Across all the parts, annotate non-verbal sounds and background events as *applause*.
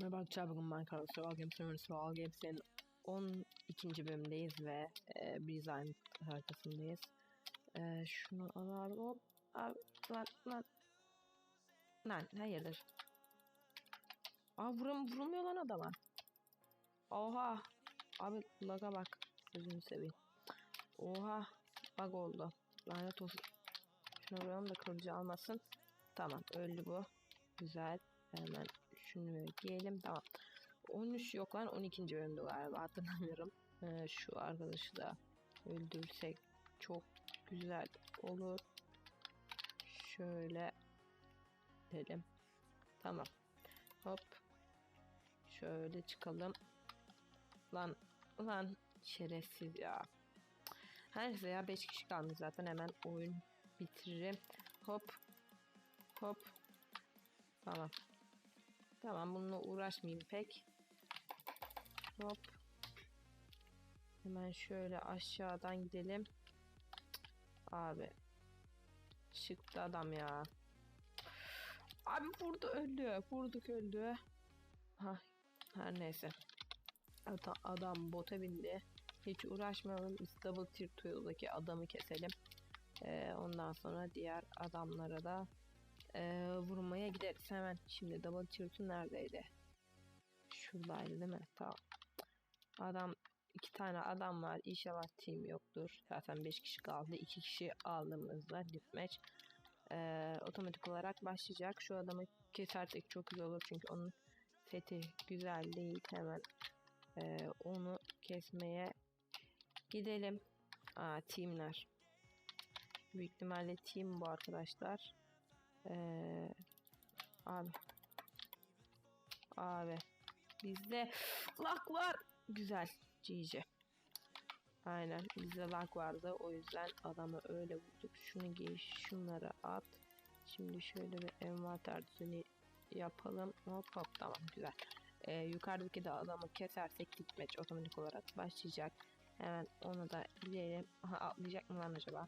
Merhaba arkadaşlar bugün Minecraft Survival Games oynuyoruz. Survival Games'in 12. bölümündeyiz ve e, design haritasındayız. E, şunu al abi hop. Abi lan lan. Lan hayırdır. Aa vurum, vurulmuyor lan adama. Oha. Abi laga bak. Gözünü seveyim. Oha. Bug oldu. Lanet olsun. Şunu vuralım da kılıcı almasın. Tamam öldü bu. Güzel. Hemen şunu giyelim. Tamam. 13 yok lan 12. bölümde galiba hatırlamıyorum. Ee, şu arkadaşı da öldürsek çok güzel olur. Şöyle dedim. Tamam. Hop. Şöyle çıkalım. Lan lan şerefsiz ya. Her neyse ya 5 kişi kalmış zaten hemen oyun bitiririm. Hop. Hop. Tamam. Tamam bununla uğraşmayayım pek. Hop. Hemen şöyle aşağıdan gidelim. Abi. Çıktı adam ya. Abi vurdu öldü. Vurduk öldü. Ha, her neyse. Adam, adam bota bindi. Hiç uğraşmayalım. Double Tier Tool'daki adamı keselim. Ee, ondan sonra diğer adamlara da e, vurmaya gideriz hemen. Şimdi double tilt'un neredeydi? Şuradaydı değil mi? Tamam. Adam iki tane adam var. İnşallah team yoktur. Zaten 5 kişi kaldı. 2 kişi aldığımızda deathmatch e, otomatik olarak başlayacak. Şu adamı kesersek çok güzel olur. Çünkü onun seti güzel değil. Hemen e, onu kesmeye gidelim. Aa, teamler. Büyük ihtimalle team bu arkadaşlar. Ee, abi. Abi. Bizde lag var. Güzel. GG. Aynen. Bizde lag vardı. O yüzden adamı öyle vurduk. Şunu giy. Şunları at. Şimdi şöyle bir envanter düzeni yapalım. Hop hop tamam güzel. Ee, yukarıdaki de adamı kesersek gitmeç otomatik olarak başlayacak. Hemen onu da gidelim. Aha atlayacak mı lan acaba?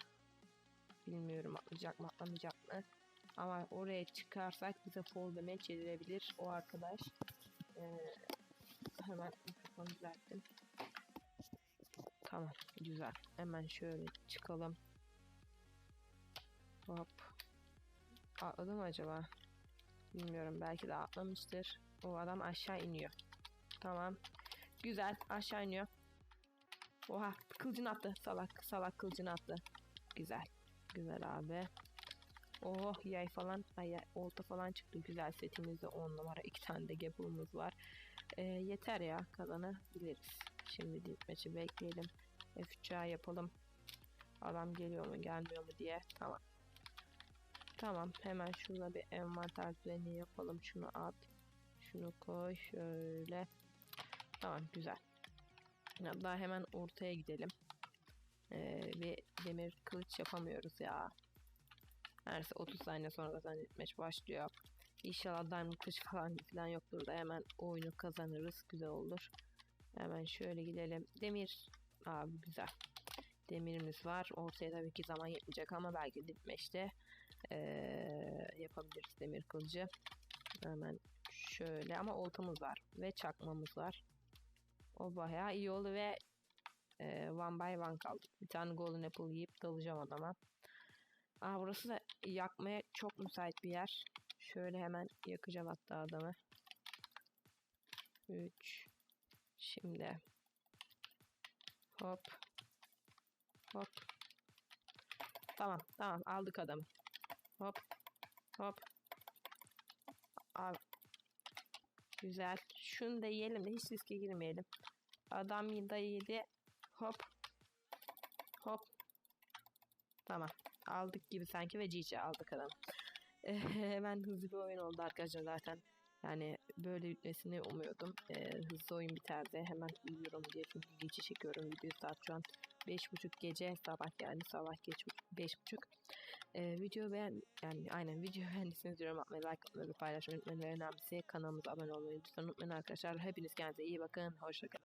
Bilmiyorum atlayacak mı atlamayacak mı? Ama oraya çıkarsak bize fall damage yedirebilir o arkadaş. Ee, hemen mikrofonu düzelttim. Tamam güzel. Hemen şöyle çıkalım. Hop. Atladı mı acaba? Bilmiyorum belki de atlamıştır. O adam aşağı iniyor. Tamam. Güzel aşağı iniyor. Oha kılıcını attı. Salak salak kılıcını attı. Güzel. Güzel abi. Oh yay falan, ay, olta falan çıktı. Güzel setimizde 10 numara. iki tane de gap'ımız var. E, yeter ya kazanabiliriz. Şimdi ditmeci bekleyelim. F3'a yapalım. Adam geliyor mu gelmiyor mu diye. Tamam. Tamam hemen şurada bir envanter düzeni yapalım. Şunu at. Şunu koy şöyle. Tamam güzel. Daha hemen ortaya gidelim. Ee, bir demir kılıç yapamıyoruz ya. Neredeyse 30 saniye sonra da zannetmeç başlıyor. İnşallah diamond kılıç falan falan yoktur da hemen oyunu kazanırız. Güzel olur. Hemen şöyle gidelim. Demir. Abi güzel. Demirimiz var. Ortaya tabii ki zaman yetmeyecek ama belki dipmeşte ee, yapabiliriz demir kılıcı. Hemen şöyle ama oltamız var ve çakmamız var. O bayağı iyi oldu ve e, one by one kaldı. Bir tane golden apple yiyip dalacağım adama. Aa, burası da yakmaya çok müsait bir yer. Şöyle hemen yakacağım hatta adamı. 3 Şimdi Hop Hop Tamam tamam aldık adamı. Hop Hop Abi Güzel. Şunu da yiyelim de hiç riske girmeyelim. Adam da yedi. Hop. Hop. Tamam. Aldık gibi sanki ve GG aldık adam. Hemen hızlı bir oyun oldu arkadaşlar zaten. Yani böyle bitmesini umuyordum. Ee, hızlı oyun biterdi. Hemen uyuyorum diye çünkü gece çekiyorum videoyu saat şu an 5.30 gece sabah yani sabah geç 5.30 ee, video beğen yani aynen video *laughs* beğendiyseniz diyorum atmayı like atmayı ve paylaşmayı unutmayın ve önemlisi kanalımıza abone olmayı lütfen unutmayın arkadaşlar hepiniz kendinize iyi bakın hoşçakalın